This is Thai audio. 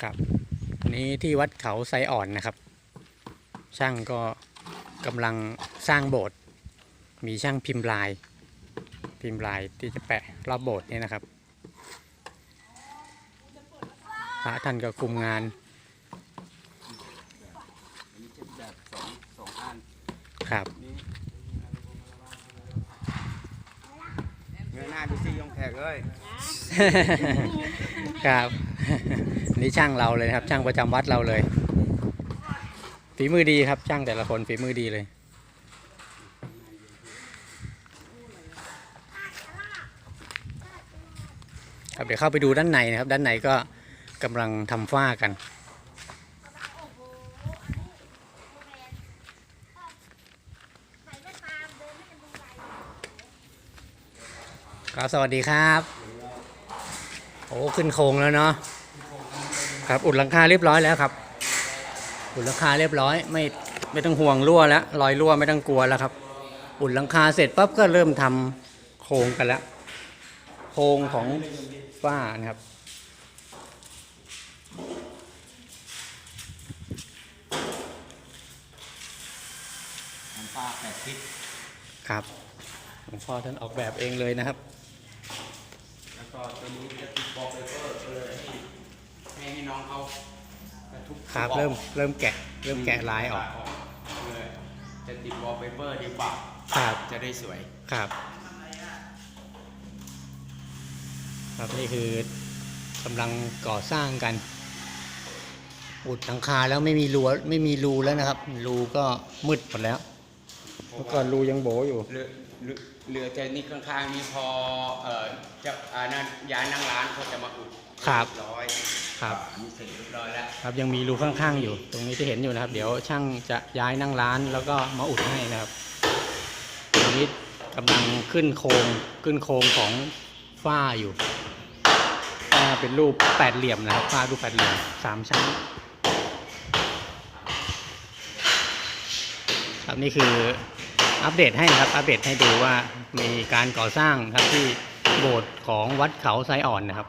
ครับอันนี้ที่วัดเขาไซอ่อนนะครับ ช่างก็กำลังสร้างโบสถ์มีช่างพิมพ์ลาย พิมพ์ลายที่จะแปะรอบโบสถ์นี่นะครับพระท่านก็คุมงานอันนี้เป็นแบบสองสองอันครับนี่เงยหน้าดูสิยงแขกเอ้ย ครับ นี่ช่างเราเลยครับ ช่างประจำวัดเราเลยฝีมือดีครับ ช่างแต่ละคนฝีมือดีเลย ครับเดี๋ยวเข้าไปดูด้านในนะครับ ด้านในก็กำลังทำฝ้ากันครับสวัสดีครับ โอ้ ขึ้นโครงแล้วเนาะ ครับอุดหลังคาเรียบร้อยแล้วครับ อุดหลังคาเรียบร้อย ไม่ไม่ต้องห่วงรั่วแล้วรอยรั่วไม่ต้องกลัวแล้วครับ อุดหลังคาเสร็จปั๊บก็เริ่มทำโครงกันแล้วโครงของฝ้านะครับทำป้าแปดทิศครับหลวงพ่อท่านออกแบบเองเลยนะครับ แล้วก็ตัวนี้จะติดบอลเปเปอร์เลยให้ให้ น้องเอากระทุกครับเริ่มเริ่มแกะเริ่มแกะลายออกเลยจะติดบอลเปเปอร์ดีกว่าครับจะได้สวยครับ ครับนี่คือกำลังก่อสร้างกัน อุดหลังคาแล้วไม่มีรูไม่มีรูแล้วนะครับ รูก็มืดหมดแล้วเมื่อก่อนรูยังโบอยู่เรือเรือเรือแต่นี่ข้างๆนี่พอเอ่อ จะอ่านั่นย้ายนั่งร้านเขาจะมาอุดครับ เยร้อยครับ อันนี้เสร็จเรียบร้อยแล้วครับยังมีรูข้างๆอยู่ ตรงนี้ที่เห็นอยู่นะครับ เดี๋ยวช่างจะย้ายนั่งร้านแล้วก็มาอุดให้นะครับตอนนี้กำลังขึ้นโครงขึ้นโครงของฝ้าอยู่ฝ้าเป็นรูปแปดเหลี่ยมนะครับฝ้ารูปแปดเหลี่ยมสามชั้น ครับนี่คืออัปเดตให้นะครับอัปเดตให้ดูว่ามีการก่อสร้างครับที่ โบสถ์ของวัดเขาไซอ่อนนะครับ